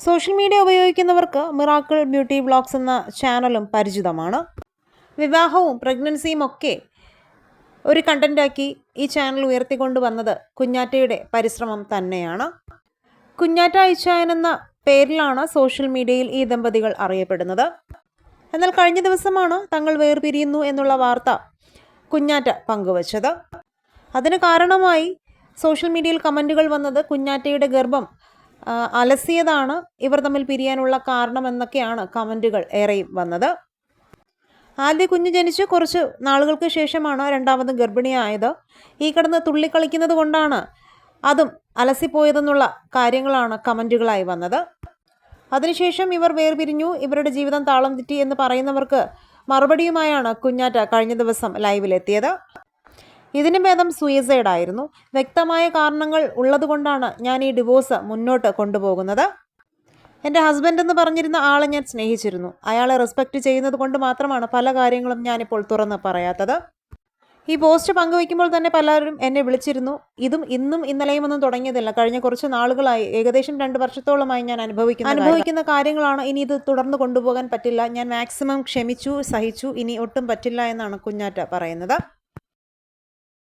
Social media ഉപയോഗിക്കുന്നവർക്ക് miracle beauty vlogs എന്ന ചാനലും പരിചിതമാണ്. വിവാഹവും പ്രഗ്നൻസിയും ഒക്കെ ഒരു കണ്ടന്റാക്കി ഈ ചാനൽ ഉയർത്തിക്കൊണ്ട് വന്നത് കുഞ്ഞാറ്റയുടെ പരിശ്രമം തന്നെയാണ്. കുഞ്ഞാറ്റ ഐച്ചായൻ എന്ന പേരിലാണ് സോഷ്യൽ മീഡിയയിൽ ഈ ദമ്പതികൾ അറിയപ്പെടുന്നത്. എന്നാൽ കഴിഞ്ഞ ദിവസമാണ് തങ്ങൾ വേർപിരിയുന്നു എന്നുള്ള വാർത്ത കുഞ്ഞാറ്റ പങ്കുവച്ചത്. അതിന് കാരണമായി സോഷ്യൽ മീഡിയയിൽ കമന്റുകൾ വന്നത് കുഞ്ഞാറ്റയുടെ ഗർഭം അലസിയതാണ് ഇവർ തമ്മിൽ പിരിയാനുള്ള കാരണം എന്നൊക്കെയാണ് കമന്റുകൾ ഏറെയും വന്നത്. ആദ്യ കുഞ്ഞ് ജനിച്ച് കുറച്ച് നാളുകൾക്ക് ശേഷമാണ് രണ്ടാമത് ഗർഭിണിയായത്. ഈ കിടന്ന് തുള്ളിക്കളിക്കുന്നത് കൊണ്ടാണ് അതും അലസിപ്പോയതെന്നുള്ള കാര്യങ്ങളാണ് കമന്റുകളായി വന്നത്. അതിനുശേഷം ഇവർ വേർപിരിഞ്ഞു. ഇവരുടെ ജീവിതം താളം തെറ്റി എന്ന് പറയുന്നവർക്ക് മറുപടിയുമായാണ് കുഞ്ഞാറ്റ കഴിഞ്ഞ ദിവസം ലൈവിലെത്തിയത്. ഇതിന് ഭേദം സൂയിസൈഡ് ആയിരുന്നു. വ്യക്തമായ കാരണങ്ങൾ ഉള്ളതുകൊണ്ടാണ് ഞാൻ ഈ ഡിവോഴ്സ് മുന്നോട്ട് കൊണ്ടുപോകുന്നത്. എന്റെ ഹസ്ബൻഡ് എന്ന് പറഞ്ഞിരുന്ന ആളെ ഞാൻ സ്നേഹിച്ചിരുന്നു. അയാളെ റെസ്പെക്റ്റ് ചെയ്യുന്നത് കൊണ്ട് മാത്രമാണ് പല കാര്യങ്ങളും ഞാനിപ്പോൾ തുറന്ന് പറയാത്തത്. ഈ പോസ്റ്റ് പങ്കുവയ്ക്കുമ്പോൾ തന്നെ പലരും എന്നെ വിളിച്ചിരുന്നു. ഇതും ഇന്നും ഇന്നലെയും ഒന്നും തുടങ്ങിയതല്ല. കഴിഞ്ഞ കുറച്ച് നാളുകളായി. ഏകദേശം രണ്ട് വർഷത്തോളമായി ഞാൻ അനുഭവിക്കുന്നു അനുഭവിക്കുന്ന കാര്യങ്ങളാണ്. ഇനി ഇത് തുടർന്ന് കൊണ്ടുപോകാൻ പറ്റില്ല. ഞാൻ മാക്സിമം ക്ഷമിച്ചു സഹിച്ചു. ഇനി ഒട്ടും പറ്റില്ല എന്നാണ് കുഞ്ഞാറ്റ പറയുന്നത്.